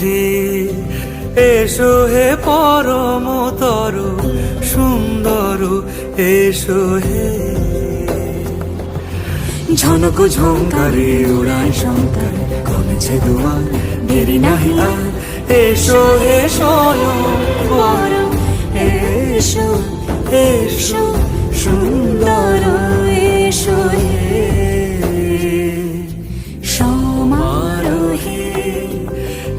হে এসো হে পরম তর সুন্দর এসো হে। ঝনক ঝঙ্কারে উড়ায় শঙ্কর কমেছে দুয়ার দেরি নাহি আর। এসো হে স্বয়ং এসো এসো।